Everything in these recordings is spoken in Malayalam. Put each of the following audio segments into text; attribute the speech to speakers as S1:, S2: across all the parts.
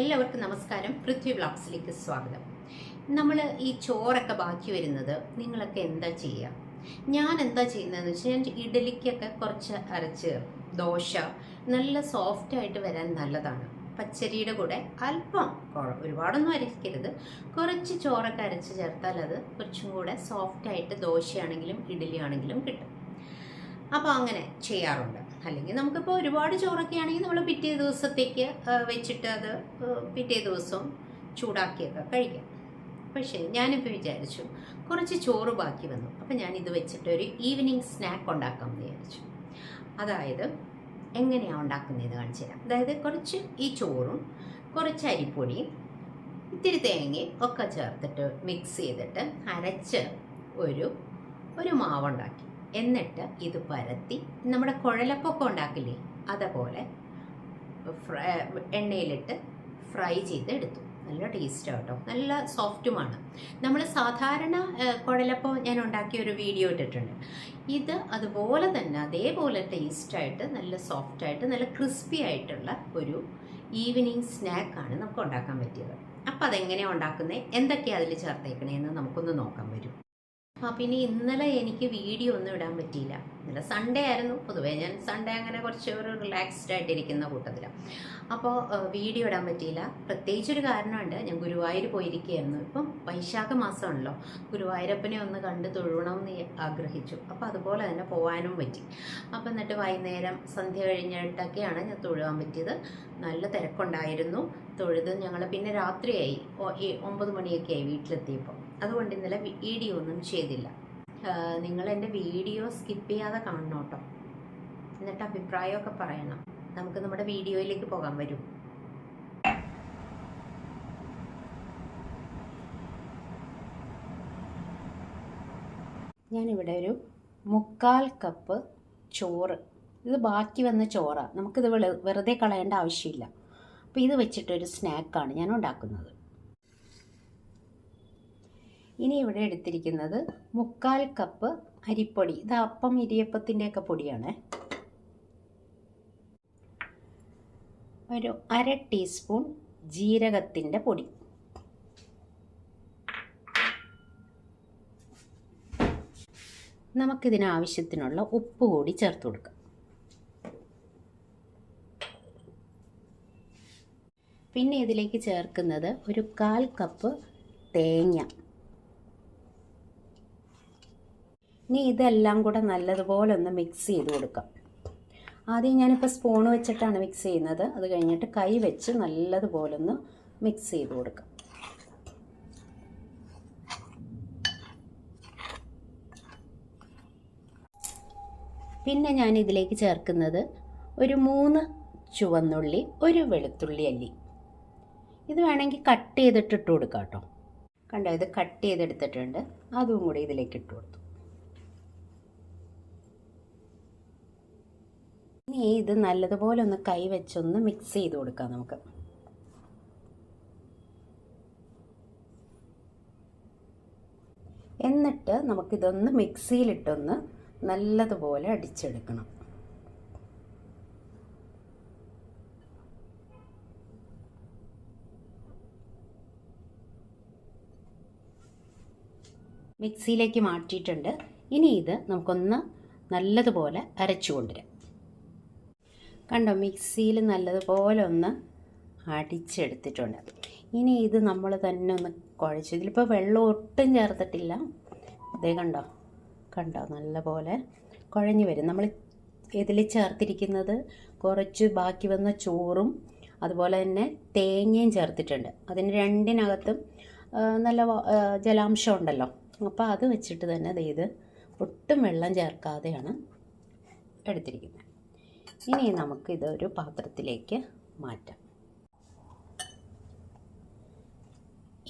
S1: എല്ലാവർക്കും നമസ്കാരം. പൃഥ്വി ബ്ലോഗ്സിലേക്ക് സ്വാഗതം. നമ്മൾ ഈ ചോറൊക്കെ ബാക്കി വരുന്നത് നിങ്ങളൊക്കെ എന്താ ചെയ്യുക ഞാൻ എന്താ ചെയ്യുന്നതെന്ന് വെച്ചാൽ ഞാൻ ഇഡലിക്കൊക്കെ കുറച്ച് അരച്ച് ദോശ നല്ല സോഫ്റ്റ് ആയിട്ട് വരാൻ നല്ലതാണ്. പച്ചരിയുടെ കൂടെ അല്പം ഒരുപാടൊന്നും അരയ്ക്കരുത് കുറച്ച് ചോറൊക്കെ അരച്ച് ചേർത്താൽ അത് കുറച്ചും കൂടെ സോഫ്റ്റ് ആയിട്ട് ദോശയാണെങ്കിലും ഇഡലി ആണെങ്കിലും കിട്ടും. അപ്പോൾ അങ്ങനെ ചെയ്യാറുണ്ട്. അല്ലെങ്കിൽ നമുക്കിപ്പോൾ ഒരുപാട് ചോറൊക്കെ ആണെങ്കിൽ നമ്മൾ പിറ്റേ ദിവസത്തേക്ക് വെച്ചിട്ട് അത് പിറ്റേ ദിവസം ചൂടാക്കിയൊക്കെ കഴിക്കാം. പക്ഷേ ഞാനിപ്പോൾ വിചാരിച്ചു കുറച്ച് ചോറ് ബാക്കി വന്നു. അപ്പം ഞാൻ ഇത് വെച്ചിട്ട് ഒരു ഈവനിങ് സ്നാക്ക് ഉണ്ടാക്കാം ഉണ്ടാക്കാമെന്ന് വിചാരിച്ചു. അതായത് എങ്ങനെയാണ് ഉണ്ടാക്കുന്നതെന്ന് കാണിച്ചു തരാം. അതായത് കുറച്ച് ഈ ചോറും കുറച്ച് അരിപ്പൊടിയും ഇത്തിരി തേങ്ങയും ഒക്കെ ചേർത്തിട്ട് മിക്സ് ചെയ്തിട്ട് അരച്ച് ഒരു ഒരു മാവുണ്ടാക്കി. എന്നിട്ട് ഇത് പരത്തി നമ്മുടെ കുഴലപ്പൊക്കെ ഉണ്ടാക്കില്ലേ? അതേപോലെ എണ്ണയിലിട്ട് ഫ്രൈ ചെയ്ത് എടുത്തു നല്ല ടേസ്റ്റ് കേട്ടോ. നല്ല സോഫ്റ്റുമാണ് നമ്മൾ സാധാരണ കുഴലപ്പം ഞാൻ ഉണ്ടാക്കിയ ഒരു വീഡിയോ ഇട്ടിട്ടുണ്ട്. ഇത് അതുപോലെ തന്നെ അതേപോലെ ടേസ്റ്റായിട്ട് നല്ല സോഫ്റ്റായിട്ട് നല്ല ക്രിസ്പി ആയിട്ടുള്ള ഒരു ഈവനിങ് സ്നാക്കാണ് നമുക്ക് ഉണ്ടാക്കാൻ പറ്റിയത്. അപ്പോൾ അതെങ്ങനെയാണ് ഉണ്ടാക്കുന്നത് എന്തൊക്കെയാണ് അതിൽ ചേർത്തേക്കണേന്ന് നമുക്കൊന്ന് നോക്കാൻ വരും. ആ പിന്നെ ഇന്നലെ എനിക്ക് വീഡിയോ ഒന്നും ഇടാൻ പറ്റിയില്ല. ഇന്നലെ സൺഡേ ആയിരുന്നു. പൊതുവേ ഞാൻ സൺഡേ അങ്ങനെ കുറച്ച് ഒരു റിലാക്സ്ഡ് ആയിട്ടിരിക്കുന്ന കൂട്ടത്തിലാണ് അപ്പോൾ വീഡിയോ ഇടാൻ പറ്റിയില്ല. പ്രത്യേകിച്ചൊരു കാരണമുണ്ട്. ഞാൻ ഗുരുവായൂർ പോയിരിക്കുകയായിരുന്നു. ഇപ്പം വൈശാഖ മാസമാണല്ലോ. ഗുരുവായൂരപ്പനെ ഒന്ന് കണ്ട് തൊഴണമെന്ന് ആഗ്രഹിച്ചു. അപ്പോൾ അതുപോലെ തന്നെ പോകാനും പറ്റി. അപ്പോൾ എന്നിട്ട് വൈകുന്നേരം സന്ധ്യ കഴിഞ്ഞിട്ടൊക്കെയാണ് ഞാൻ തൊഴുവാൻ പറ്റിയത്. നല്ല തിരക്കുണ്ടായിരുന്നു. തൊഴുത് ഞങ്ങൾ പിന്നെ രാത്രിയായി. ഒമ്പത് മണിയൊക്കെ ആയി വീട്ടിലെത്തിയപ്പോൾ അതുകൊണ്ട് ഇന്നലെ വീഡിയോ ഒന്നും ചെയ്തില്ല. നിങ്ങൾ എന്റെ വീഡിയോ സ്കിപ്പ് ചെയ്യാതെ കാണണം കേട്ടോ. എന്നിട്ട് അഭിപ്രായമൊക്കെ പറയണം. നമുക്ക് നമ്മുടെ വീഡിയോയിലേക്ക് പോകാൻ വരും. ഞാനിവിടെ ഒരു മുക്കാൽ കപ്പ് ചോറ്. ഇത് ബാക്കി വന്ന ചോറാണ് നമുക്കിത് വെറുതെ കളയേണ്ട ആവശ്യമില്ല. അപ്പോൾ ഇത് വെച്ചിട്ടൊരു സ്നാക്കാണ് ഞാൻ ഉണ്ടാക്കുന്നത് ഇനി ഇവിടെ എടുത്തിരിക്കുന്നത് മുക്കാൽ കപ്പ് അരിപ്പൊടി. ഇത് അപ്പം ഇരിയപ്പത്തിന്റെയൊക്കെ പൊടിയാണ്. ഒരു അര ടീസ്പൂൺ ജീരകത്തിന്റെ പൊടി. നമുക്കിതിന് ആവശ്യത്തിനുള്ള ഉപ്പ് കൂടി ചേർത്ത് കൊടുക്കാം. പിന്നെ ഇതിലേക്ക് ചേർക്കുന്നത് ഒരു കാൽ കപ്പ് തേങ്ങ. ഇനി ഇതെല്ലാം കൂടെ നല്ലതുപോലെ ഒന്ന് മിക്സ് ചെയ്ത് കൊടുക്കാം. ആദ്യം ഞാനിപ്പോൾ സ്പൂൺ വെച്ചിട്ടാണ് മിക്സ് ചെയ്യുന്നത്. അത് കഴിഞ്ഞിട്ട് കൈ വെച്ച് നല്ലതുപോലെ ഒന്ന് മിക്സ് ചെയ്ത് കൊടുക്കാം. പിന്നെ ഞാൻ ഇതിലേക്ക് ചേർക്കുന്നത് ഒരു മൂന്ന് ചുവന്നുള്ളി ഒരു വെളുത്തുള്ളി അല്ലി. ഇത് വേണമെങ്കിൽ കട്ട് ചെയ്തിട്ട് ഇട്ട് കൊടുക്കാം കേട്ടോ. കണ്ടോ ഇത് കട്ട് ചെയ്തെടുത്തിട്ടുണ്ട്. അതും കൂടി ഇതിലേക്ക് ഇട്ട് കൊടുത്തു. ഇനി ഇത് നല്ലതുപോലെ ഒന്ന് കൈവച്ചൊന്ന് മിക്സ് ചെയ്ത് കൊടുക്കാം നമുക്ക്. എന്നിട്ട് നമുക്കിതൊന്ന് മിക്സിയിലിട്ടൊന്ന് നല്ലതുപോലെ അടിച്ചെടുക്കണം. മിക്സിയിലേക്ക് മാറ്റിയിട്ടുണ്ട്. ഇനി ഇത് നമുക്കൊന്ന് നല്ലതുപോലെ അരച്ചു കൊണ്ടുവരാം കണ്ടോ മിക്സിയിൽ നല്ലതുപോലെ ഒന്ന് അടിച്ചെടുത്തിട്ടുണ്ട്. ഇനി ഇത് നമ്മൾ തന്നെ ഒന്ന് കുഴച്ച് ഇതിലിപ്പോൾ വെള്ളം ഒട്ടും ചേർത്തിട്ടില്ല. ഇതേ കണ്ടോ കണ്ടോ നല്ലപോലെ കുഴഞ്ഞു വരും. നമ്മൾ ഇതിൽ ചേർത്തിരിക്കുന്നത് കുറച്ച് ബാക്കി വന്ന ചോറും അതുപോലെ തന്നെ തേങ്ങയും ചേർത്തിട്ടുണ്ട്. അതിന് രണ്ടിനകത്തും നല്ല ജലാംശം ഉണ്ടല്ലോ. അപ്പോൾ അത് വെച്ചിട്ട് തന്നെ ഇത് ഒട്ടും വെള്ളം ചേർക്കാതെയാണ് എടുത്തിരിക്കുന്നത്. ഇനി നമുക്ക് ഇതൊരു പാത്രത്തിലേക്ക് മാറ്റാം.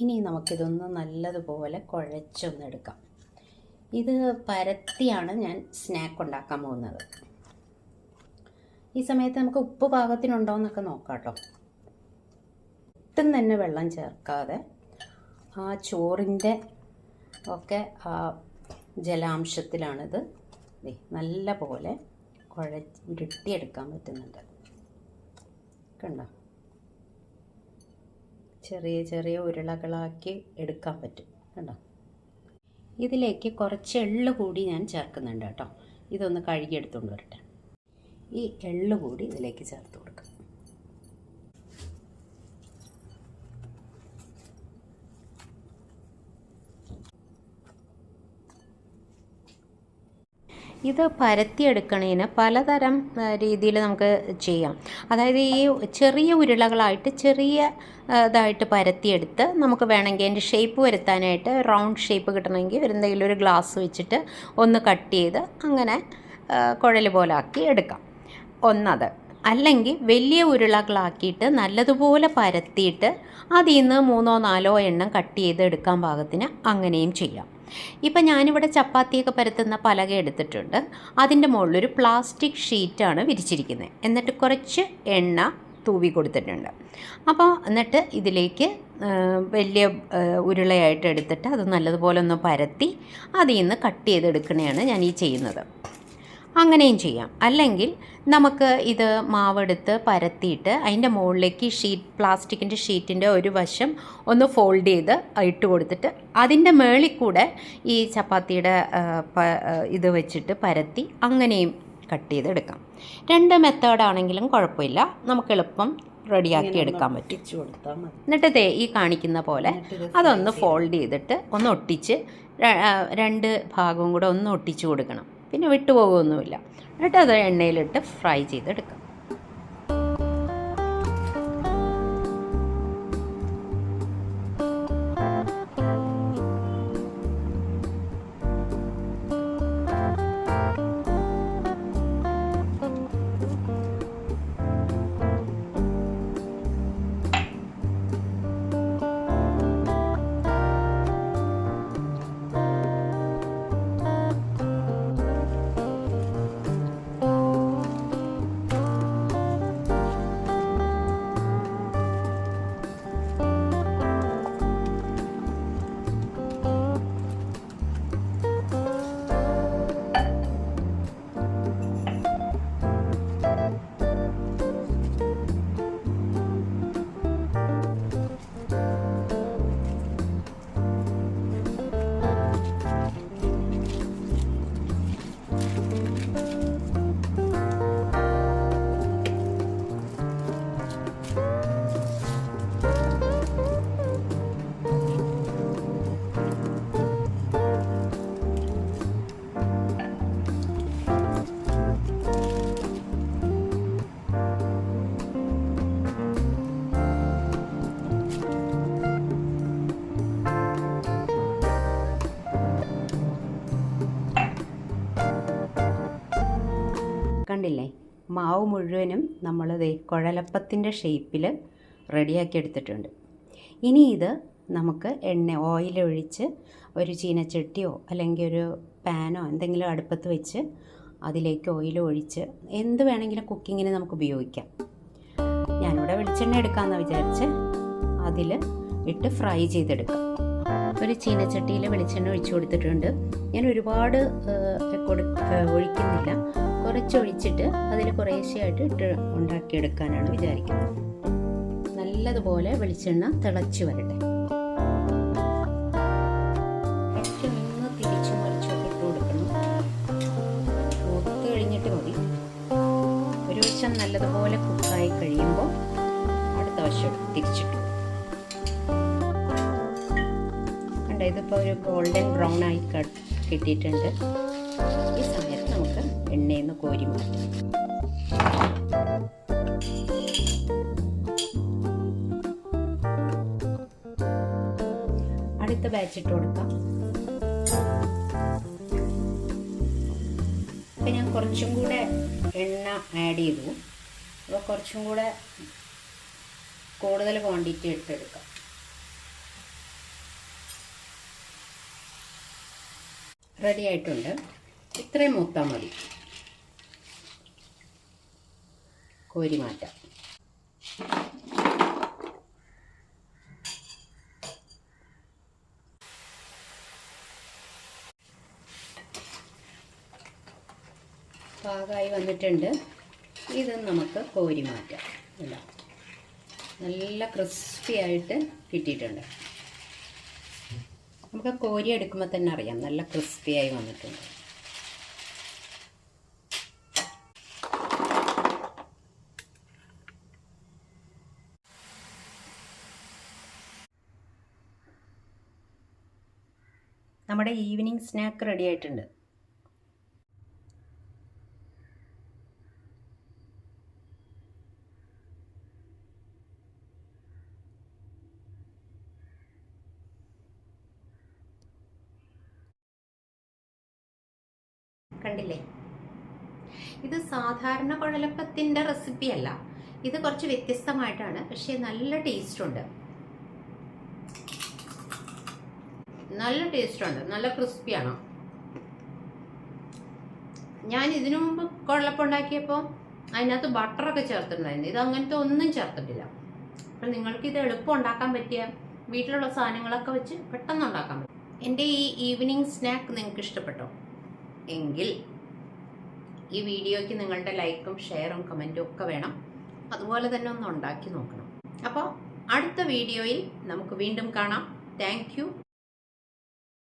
S1: ഇനി നമുക്കിതൊന്ന് നല്ലതുപോലെ കുഴച്ചൊന്നെടുക്കാം ഇത് പരത്തിയാണ് ഞാൻ സ്നാക്ക് ഉണ്ടാക്കാൻ പോകുന്നത്. ഈ സമയത്ത് നമുക്ക് ഉപ്പ് പാകത്തിനുണ്ടോ എന്നൊക്കെ നോക്കാം കേട്ടോ. ഒട്ടും തന്നെ വെള്ളം ചേർക്കാതെ ആ ചോറിന്റെ ഒക്കെ ജലാംശത്തിലാണിത്. നല്ല പോലെ കുഴ ഉരുട്ടിയെടുക്കാൻ പറ്റുന്നുണ്ട്. കണ്ടോ? ചെറിയ ചെറിയ ഉരുളകളാക്കി എടുക്കാൻ പറ്റും. കണ്ടോ? ഇതിലേക്ക് കുറച്ച് എള്ള് കൂടി ഞാൻ ചേർക്കുന്നുണ്ട് കേട്ടോ. ഇതൊന്ന് കഴുകിയെടുത്തുകൊണ്ട് വരട്ടെ. ഈ എള്ള് കൂടി ഇതിലേക്ക് ചേർത്ത് കൊടുക്കാം ഇത് പരത്തിയെടുക്കണേന് പലതരം രീതിയിൽ നമുക്ക് ചെയ്യാം. അതായത് ഈ ചെറിയ ഉരുളകളായിട്ട് ചെറിയ ഇതായിട്ട് പരത്തിയെടുത്ത് നമുക്ക് വേണമെങ്കിൽ അതിന്റെ ഷേപ്പ് വരുത്താനായിട്ട് റൗണ്ട് ഷേപ്പ് കിട്ടണമെങ്കിൽ എന്തെങ്കിലും ഒരു ഗ്ലാസ് വെച്ചിട്ട് ഒന്ന് കട്ട് ചെയ്ത് അങ്ങനെ കുഴൽ പോലാക്കി എടുക്കാം. ഒന്നത്. അല്ലെങ്കിൽ വലിയ ഉരുളകളാക്കിയിട്ട് നല്ലതുപോലെ പരത്തിയിട്ട് അതിൽ നിന്ന് മൂന്നോ നാലോ എണ്ണം കട്ട് ചെയ്ത് എടുക്കാൻ പാകത്തിന് അങ്ങനെയും ചെയ്യാം. ഇപ്പം ഞാനിവിടെ ചപ്പാത്തിയൊക്കെ പരത്തുന്ന പലക എടുത്തിട്ടുണ്ട്. അതിന്റെ മുകളിലൊരു പ്ലാസ്റ്റിക് ഷീറ്റാണ് വിരിച്ചിരിക്കുന്നത്. എന്നിട്ട് കുറച്ച് എണ്ണ തൂവി കൊടുത്തിട്ടുണ്ട്. അപ്പോൾ എന്നിട്ട് ഇതിലേക്ക് വലിയ ഉരുളയായിട്ട് എടുത്തിട്ട് അത് നല്ലതുപോലെ ഒന്ന് പരത്തി അതിൽ നിന്ന് കട്ട് ചെയ്തെടുക്കണെയാണ് ഞാൻ ഈ ചെയ്യുന്നത്. അങ്ങനെയും ചെയ്യാം. അല്ലെങ്കിൽ നമുക്ക് ഇത് മാവെടുത്ത് പരത്തിയിട്ട് അതിന്റെ മുകളിലേക്ക് ഷീറ്റ് പ്ലാസ്റ്റിക്കിന്റെ ഷീറ്റിന്റെ ഒരു വശം ഒന്ന് ഫോൾഡ് ചെയ്ത് ഇട്ട് കൊടുത്തിട്ട് അതിന്റെ മേളിൽ കൂടെ ഈ ചപ്പാത്തിയുടെ ഇത് വെച്ചിട്ട് പരത്തി അങ്ങനെയും കട്ട് ചെയ്തെടുക്കാം. രണ്ട് മെത്തേഡാണെങ്കിലും കുഴപ്പമില്ല. നമുക്ക് എളുപ്പം റെഡിയാക്കി എടുക്കാൻ പറ്റും. എന്നിട്ട് ദേ ഈ കാണിക്കുന്ന പോലെ അതൊന്ന് ഫോൾഡ് ചെയ്തിട്ട് ഒന്ന് ഒട്ടിച്ച് രണ്ട് ഭാഗവും കൂടെ ഒന്ന് ഒട്ടിച്ചു കൊടുക്കണം. പിന്നെ വിട്ടുപോകുമൊന്നുമില്ല എന്നിട്ട് അത് എണ്ണയിലിട്ട് ഫ്രൈ ചെയ്തെടുക്കാം. കണ്ടില്ലേ? മാവ് മുഴുവനും നമ്മൾ ദേ കുഴലപ്പത്തിന്റെ ഷേപ്പിൽ റെഡിയാക്കി എടുത്തിട്ടുണ്ട്. ഇനി ഇത് നമുക്ക് എണ്ണ ഓയിൽ ഒഴിച്ച് ഒരു ചീനച്ചട്ടിയോ അല്ലെങ്കിൽ ഒരു പാനോ എന്തെങ്കിലും അടുപ്പത്ത് വെച്ച് അതിലേക്ക് ഓയിൽ ഒഴിച്ച് എന്ത് വേണമെങ്കിലും കുക്കിങ്ങിന് നമുക്ക് ഉപയോഗിക്കാം. ഞാനിവിടെ വെളിച്ചെണ്ണ എടുക്കാമെന്ന് വിചാരിച്ച് അതിൽ ഇട്ട് ഫ്രൈ ചെയ്തെടുക്കാം. ഒരു ചീനച്ചട്ടിയിൽ വെളിച്ചെണ്ണ ഒഴിച്ചു കൊടുത്തിട്ടുണ്ട്. ഞാൻ ഒരുപാട് ഒഴിക്കുന്നില്ല. കുറച്ച് അതിന് അതിൽ കുറേശ്ശെയായിട്ട് ഇട്ട് ഉണ്ടാക്കിയെടുക്കാനാണ് വിചാരിക്കുന്നത്. നല്ലതുപോലെ വെളിച്ചെണ്ണ തിളച്ച് വരട്ടെ. നല്ലതുപോലെ കുക്കായി കഴിയുമ്പോൾ അടുത്ത വശം തിരിച്ചിട്ടു. കണ്ട ഇതിപ്പോൾ ഒരു ഗോൾഡൻ ബ്രൗൺ ആയി കട്ട് കിട്ടിയിട്ടുണ്ട്. ഈ സമയത്ത് നമുക്ക് എണ്ണയിൽ നിന്ന് കോരി മാറ്റാം. അടുത്ത ബാച്ച് ഇട്ട് കൊടുക്കാം. അപ്പൊ ഞാൻ കുറച്ചും കൂടെ എണ്ണ ആഡ് ചെയ്തു. അപ്പോൾ കുറച്ചും കൂടെ കൂടുതൽ ക്വാണ്ടിറ്റി ഇട്ടെടുക്കാം. റെഡി ആയിട്ടുണ്ട്. ഇത്രയും മൂത്താൽ മതി. കോരി മാറ്റാം. പാകമായി വന്നിട്ടുണ്ട്. ഇത് നമുക്ക് കോരി മാറ്റാം. ഇല്ല നല്ല ക്രിസ്പി ആയിട്ട് കിട്ടിയിട്ടുണ്ട്. നമുക്ക് കോരി എടുക്കുമ്പോൾ തന്നെ അറിയാം. നല്ല ക്രിസ്പി ആയി വന്നിട്ടുണ്ട്. നമ്മുടെ ഈവനിങ് സ്നാക്ക് റെഡി ആയിട്ടുണ്ട്. കണ്ടില്ലേ? ഇത് സാധാരണ കുഴലപ്പത്തിന്റെ റെസിപ്പി അല്ല. ഇത് കുറച്ച് വ്യത്യസ്തമായിട്ടാണ്. പക്ഷേ നല്ല ടേസ്റ്റ് ഉണ്ട്. നല്ല ടേസ്റ്റ് ഉണ്ട് നല്ല ക്രിസ്പിയാണ്. ഞാൻ ഇതിനു മുമ്പ് കുഴലപ്പം ഉണ്ടാക്കിയപ്പോൾ അതിനകത്ത് ബട്ടറൊക്കെ ചേർത്തിട്ടുണ്ടായിരുന്നു. ഇത് അങ്ങനത്തെ ഒന്നും ചേർത്തിട്ടില്ല. അപ്പം നിങ്ങൾക്ക് ഇത് എളുപ്പം ഉണ്ടാക്കാൻ പറ്റിയ വീട്ടിലുള്ള സാധനങ്ങളൊക്കെ വെച്ച് പെട്ടെന്ന് ഉണ്ടാക്കാൻ പറ്റും. എന്റെ ഈ ഈവനിങ് സ്നാക്ക് നിങ്ങൾക്ക് ഇഷ്ടപ്പെട്ടോ? എങ്കിൽ ഈ വീഡിയോയ്ക്ക് നിങ്ങളുടെ ലൈക്കും ഷെയറും കമന്റും ഒക്കെ വേണം. അതുപോലെ തന്നെ ഒന്ന് ഉണ്ടാക്കി നോക്കണം. അപ്പോൾ അടുത്ത വീഡിയോയിൽ നമുക്ക് വീണ്ടും കാണാം. താങ്ക്